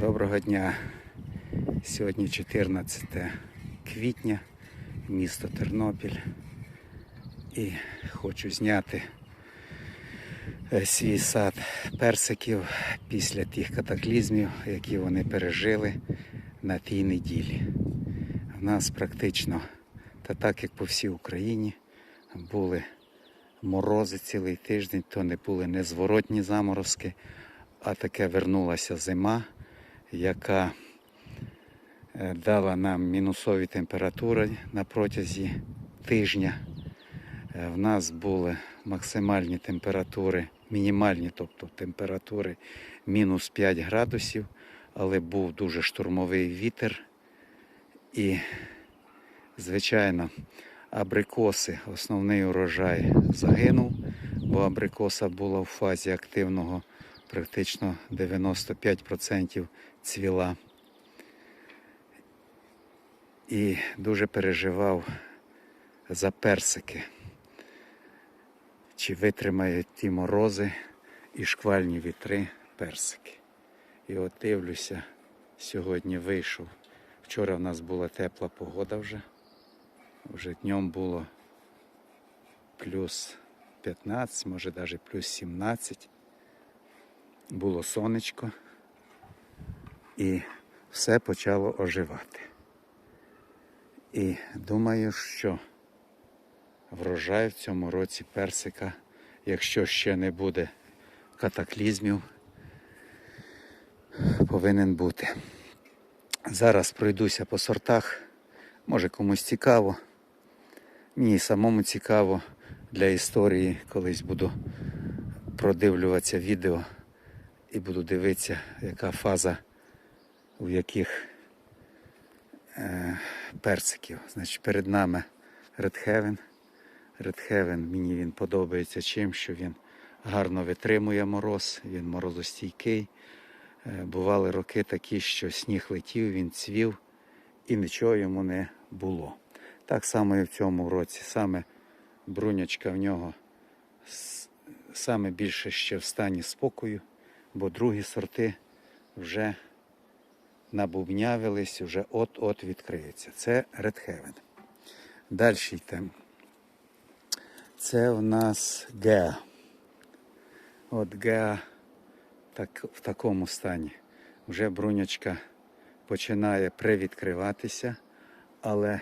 Доброго дня. Сьогодні 14 квітня, місто Тернопіль. І хочу зняти е, свій сад персиків після тих катаклізмів, які вони пережили на тій неділі. У нас практично, та так як по всій Україні, були морози цілий тиждень, то не були незворотні заморозки, а таке вернулася зима, яка е, дала нам мінусові температури на протязі тижня. Е, В нас були максимальні температури, мінімальні, тобто температури мінус 5 градусів, але був дуже штурмовий вітер. І, звичайно, абрикоси, основний урожай загинув, бо абрикоса була в фазі активного практично 95% цвіла. І дуже переживав за персики, чи витримають ті морози і шквальні вітри персики. І от дивлюся, сьогодні вийшов. Вчора в нас була тепла погода вже. Вже днем було плюс 15, може навіть плюс 17. Було сонечко і все почало оживати. І думаю, що врожай в цьому році персика, якщо ще не буде катаклізмів, повинен бути. Зараз пройдуся по сортах. Може комусь цікаво. Мені самому цікаво для історії, колись буду продивлюватися відео і буду дивитися, яка фаза у яких е, персиків. Значить, перед нами Red Heaven. Red Heaven мені він подобається чим, що він гарно витримує мороз, він морозостійкий. Е, бували роки такі, що сніг летів, він цвів і нічого йому не було. Так само і в цьому році. Саме брунячка в нього саме більше ще в стані спокою, бо другі сорти вже набубнявились, вже от-от відкриються. Це Red Heaven. Далі йдемо. Це в нас Геа. От Геа так, в такому стані. Вже брунячка починає привідкриватися, але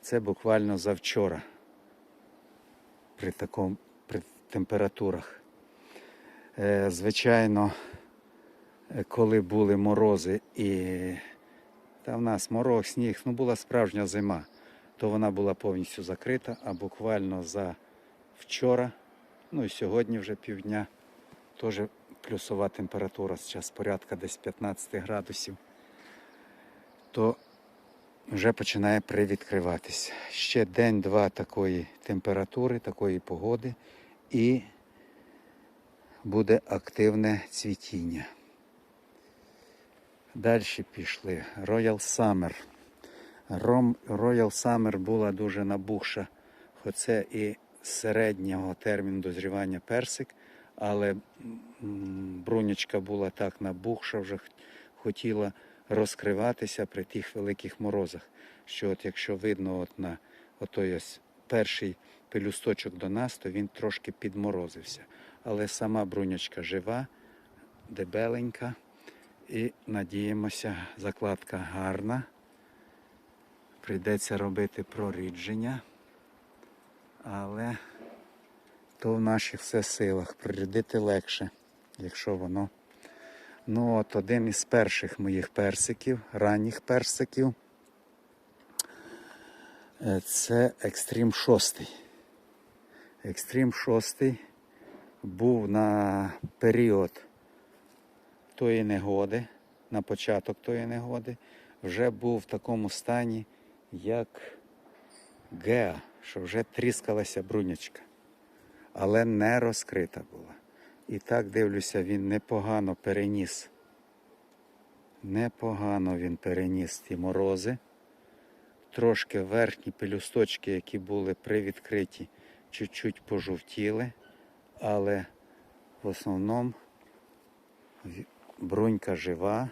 це буквально завчора при, такому, при температурах. Е, звичайно, коли були морози і та в нас мороз, сніг, ну була справжня зима, то вона була повністю закрита, а буквально за вчора, ну і сьогодні вже півдня, теж плюсова температура, зараз порядка десь 15 градусів, то вже починає привідкриватися. Ще день-два такої температури, такої погоди, і буде активне цвітіння. Далі пішли. Royal Summer. Royal Summer була дуже набухша, хоч це і середнього терміну дозрівання персик, але брунячка була так набухша, вже хотіла розкриватися при тих великих морозах. Що от якщо видно от на отой ось перший пелюсточок до нас, то він трошки підморозився. Але сама брунячка жива, дебеленька. І надіємося, закладка гарна. Прийдеться робити прорідження, але то в наших все силах. Прорядити легше, якщо воно. Ну от один із перших моїх персиків, ранніх персиків. е, Це Екстрім 6. Екстрім 6 був на період тої негоди, на початок тої негоди, вже був в такому стані, як геа, що вже тріскалася брунячка, але не розкрита була. І так дивлюся, він непогано переніс. Непогано він переніс ті морози. Трошки верхні пелюсточки, які були привідкриті, чуть-чуть пожовтіли, але в основному брунька жива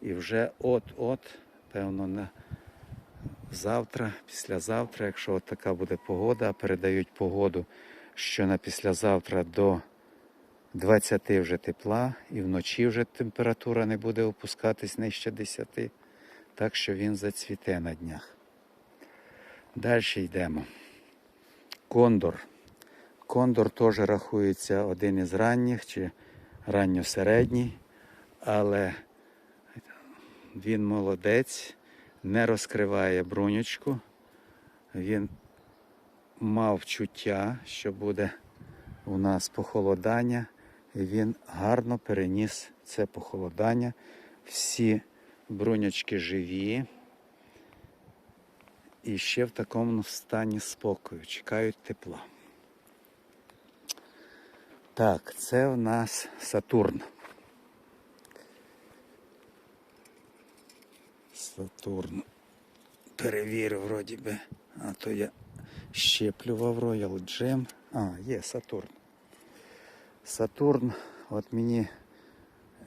І вже от-от, певно, на завтра, післязавтра, якщо от така буде погода, а передають погоду, що на післязавтра до 20 вже тепла, і вночі вже температура не буде опускатись нижче 10, так що він зацвіте на днях. Далі йдемо. Кондор. Кондор теж рахується один із ранніх чи ранньосередній, але він молодець, не розкриває брунючку. Він мав чуття, що буде у нас похолодання, і він гарно переніс це похолодання. Всі брунячки живі і ще в такому стані спокою, чекають тепла. Так, це в нас Сатурн. Сатурн. Перевірив, вроді би. А то я щеплював Royal Gem. А, є Сатурн. Сатурн, от мені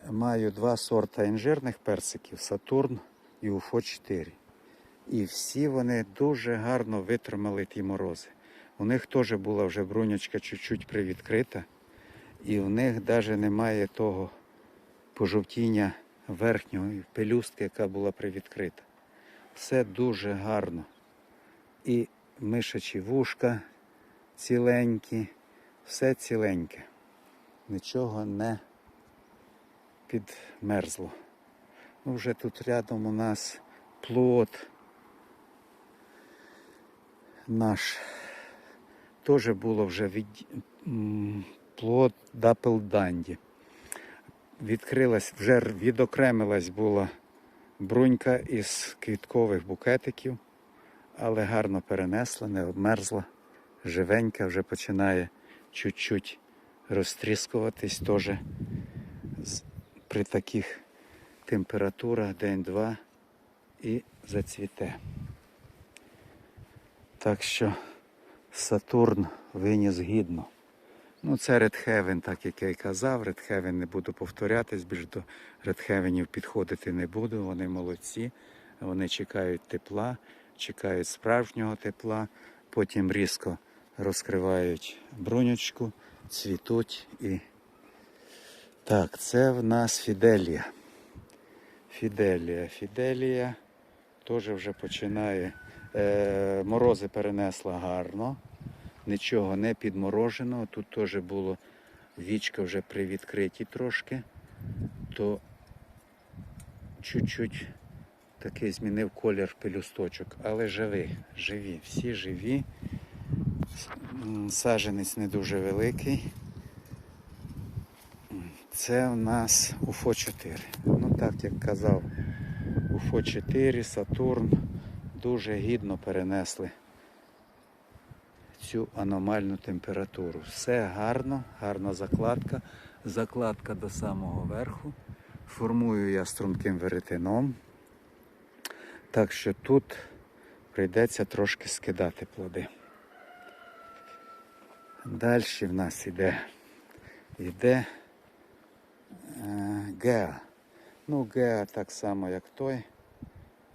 маю два сорта інжирних персиків Сатурн і Уфо 4. І всі вони дуже гарно витримали ті морози. У них теж була вже брунячка чуть-чуть привідкрита, і в них навіть немає того пожовтіння верхнього пелюстки, яка була привідкрита. Все дуже гарно. І мишачі вушка ціленькі, все ціленьке. Нічого не підмерзло. Ну, вже тут рядом у нас плод наш. Теж було вже від... плод Дапелданді. Відкрилась, вже відокремилась була брунька із квіткових букетиків, але гарно перенесла, не обмерзла. Живенька вже починає чуть-чуть розтріскуватись теж при таких температурах день-два і зацвіте. Так що Сатурн виніс гідно. Ну, це Редхевен, так як я й казав. Редхевен не буду повторятись, більш до Редхевенів підходити не буду. Вони молодці. Вони чекають тепла, чекають справжнього тепла, потім різко розкривають брунючку, цвітуть і. Так, це в нас Фіделія. Фіделія. Фіделія теж вже починає. Е, морози перенесла гарно, нічого не підмороженого. Тут теж було вічка вже при відкритті трошки, то чуть-чуть такий змінив колір пелюсточок, але живі, живі, всі живі. Саженець не дуже великий. Це у нас Уфо 4. Ну так як казав, Уфо 4, Сатурн дуже гідно перенесли цю аномальну температуру. Все гарно, гарна закладка. Закладка до самого верху. Формую я струнким веретеном. Так що тут прийдеться трошки скидати плоди. Далі в нас іде, іде е, Геа. Ну, Геа так само, як той.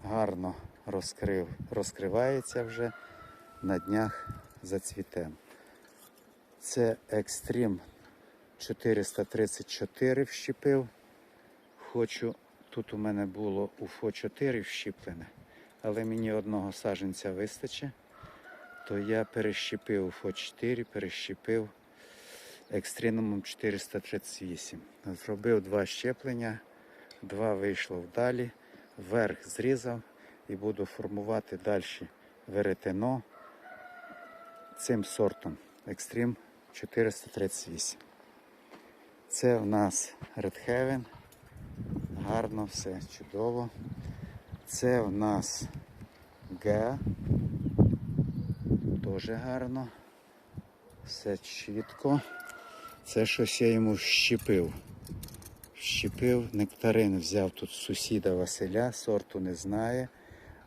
Гарно розкрив, розкривається вже. На днях зацвіте. Це Екстрім 434 вщепив. Хочу, тут у мене було УФО 4 вщіплене, але мені одного саженця вистачить, то я перещепив УФО 4, перещепив екстрімом 438. Зробив два щеплення, два вийшло вдалі, вверх зрізав і буду формувати далі веретено цим сортом Extreme 438. Це в нас Red Heaven. Гарно, все чудово. Це в нас Г. Дуже гарно. Все чітко. Це щось я йому щепив. Щепив, нектарин взяв тут сусіда Василя, сорту не знає,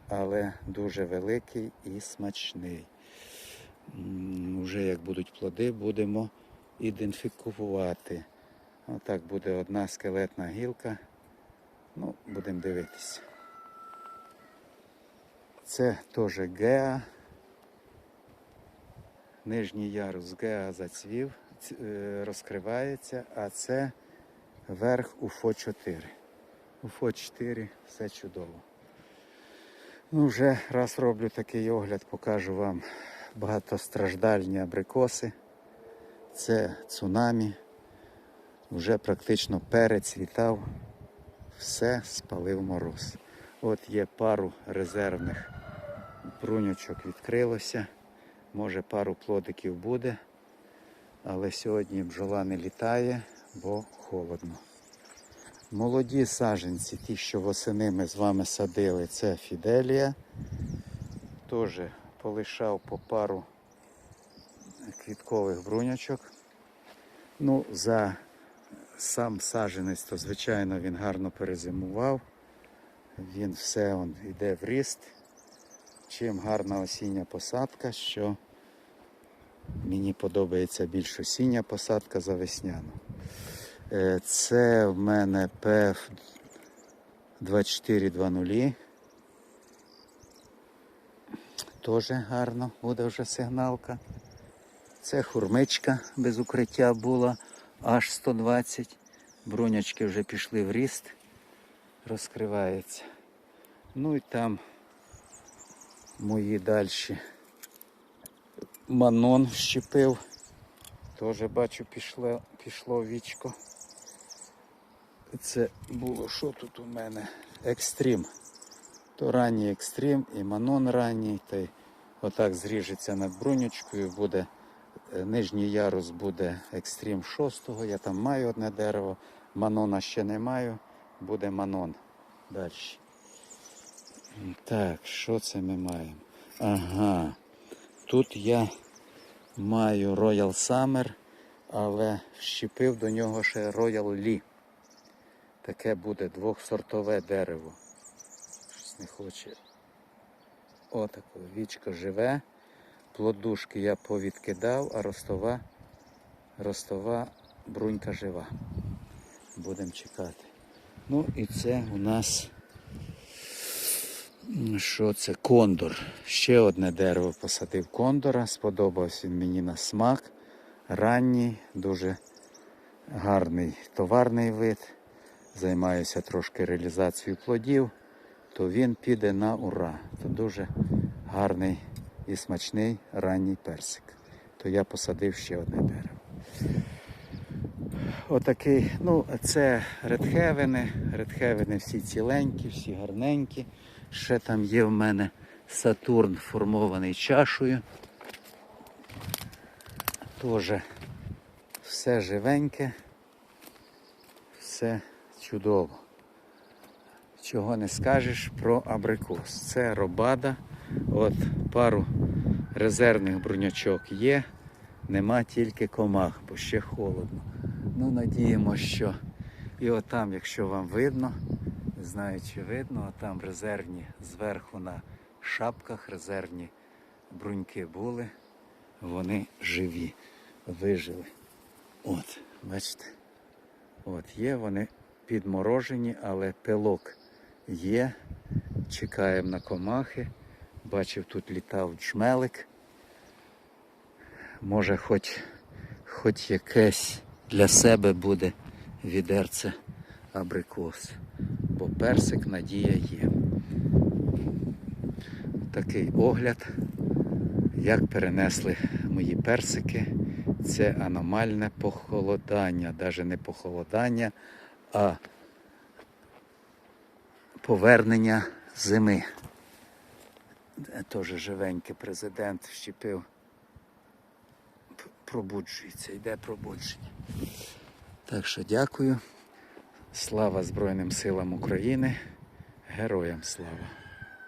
але дуже великий і смачний. М, Уже як будуть плоди, будемо ідентифікувати. Отак буде одна скелетна гілка Ну, будемо дивитися. Це теж Геа. Нижній ярус Геа зацвів, е, розкривається, а це верх УФО 4. УФО 4 все чудово. Ну, вже раз роблю такий огляд, покажу вам багатостраждальні абрикоси. Це цунамі. Вже практично перецвітав. Все спалив мороз. От є пару резервних бруньочок відкрилося. Може пару плодиків буде. Але сьогодні бджола не літає, бо холодно. Молоді саженці, ті, що восени ми з вами садили, це Фіделія. Теж полишав по пару квіткових бруньочок. Ну, за сам саженець, то звичайно він гарно перезимував. Він все он йде в ріст. Чим гарна осіння посадка, що мені подобається більш осіння посадка за весняну. Е, Це в мене PF 2420. Теж гарно буде вже сигналка. Це хурмичка без укриття була аж 120. Брунячки вже пішли в ріст, розкривається. Ну і там мої дальші манон щепив. Теж бачу пішло, пішло вічко. Це було що тут у мене? Екстрім. То ранній екстрім і манон ранній. Та й отак зріжеться над брунючкою, буде е, нижній ярус буде екстрім 6 Я там маю одне дерево, манона ще не маю, буде манон далі. Так, що це ми маємо? Ага. Тут я маю Royal Summer, але щепив до нього ще Royal Lee. Таке буде двохсортове дерево. Не хоче. Отако, вічко живе. Плодушки я повідкидав, а ростова, ростова брунька жива. Будемо чекати. Ну і це у нас що це? Кондор. Ще одне дерево посадив кондора. Сподобався він мені на смак. Ранній, дуже гарний товарний вид. Займаюся трошки реалізацією плодів, то він піде на ура. То дуже гарний і смачний ранній персик. То я посадив ще одне дерево. Отакий, ну, це редхевени. Редхевени всі ціленькі, всі гарненькі. Ще там є в мене Сатурн формований чашою. Теж все живеньке, все чудово. Чого не скажеш про абрикос. Це робада. От пару резервних брунячок є. Нема тільки комах, бо ще холодно. Ну, надіємося, що і отам, якщо вам видно, не знаю, чи видно, а там резервні зверху на шапках резервні бруньки були. Вони живі, вижили. От, бачите? От, є вони підморожені, але пилок є. Чекаємо на комахи. Бачив, тут літав джмелик. Може, хоч, хоч якесь для себе буде відерце абрикос. Бо персик надія є. Такий огляд, як перенесли мої персики. Це аномальне похолодання, навіть не похолодання, а повернення зими. Е, Теж живенький президент щепив. Пробуджується, йде пробудження. Так що дякую. Слава Збройним силам України. Героям слава!